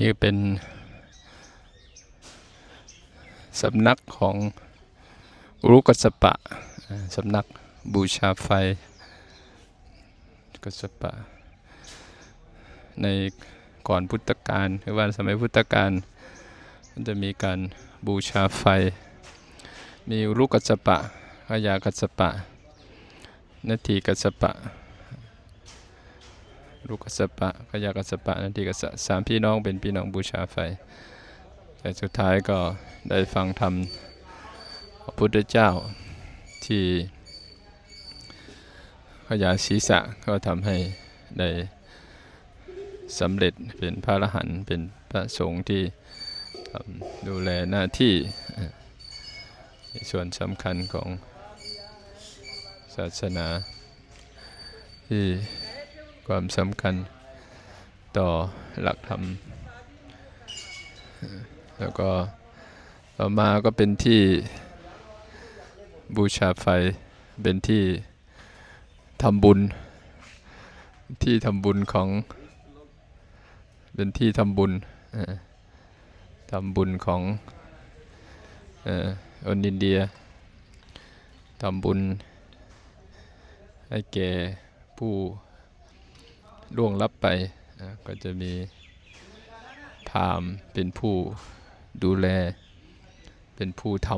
นี่เป็นสำนักของอุรุกัสปะสำนักบูชาไฟกัสปะ ในก่อนพุทธกาลหรือว่าสมัยพุทธกาลมันจะมีการบูชาไฟ มีอุรุกัสปะพยากัสปะนาทีกัสสปะ ลูกกัสปะขยากัสปะนันทีกสะสามพี่น้องเป็นพี่น้องบูชาไฟ แต่สุดท้ายก็ได้ฟังธรรมพระพุทธเจ้าที่ขยายศีรษะก็ทำให้ได้สำเร็จเป็นพระอรหันต์เป็นพระสงฆ์ที่ดูแลหน้าที่ส่วนสำคัญของศาสนาที่ ความสำคัญต่อหลักธรรม แล้วก็ต่อมาก็เป็นที่บูชาไฟ เป็นที่ทำบุญ ที่ทำบุญของ เป็นที่ทำบุญทำบุญของอนอินเดียทำบุญให้แก่ผู้ ล่วงลับไปก็จะมีพามเป็นผู้ดูแล เป็นผู้ท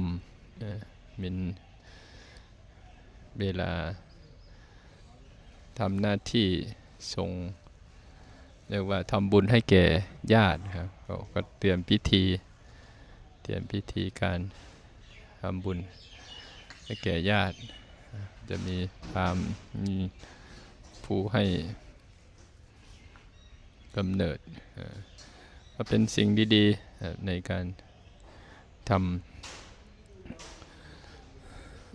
ำมินเวลาทำหน้าที่ทรงเรียกว่าทำบุญให้แก่ญาติครับก็ก็เตรียมพิธี เตรียมพิธีการทำบุญให้แก่ญาติ จะมีพามมีผู้ให้ กำเนิดก็เป็นสิ่งดีๆในการทำ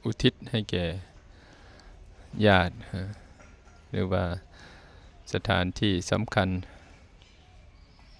อุทิศให้แก่ญาติหรือว่าสถานที่สำคัญ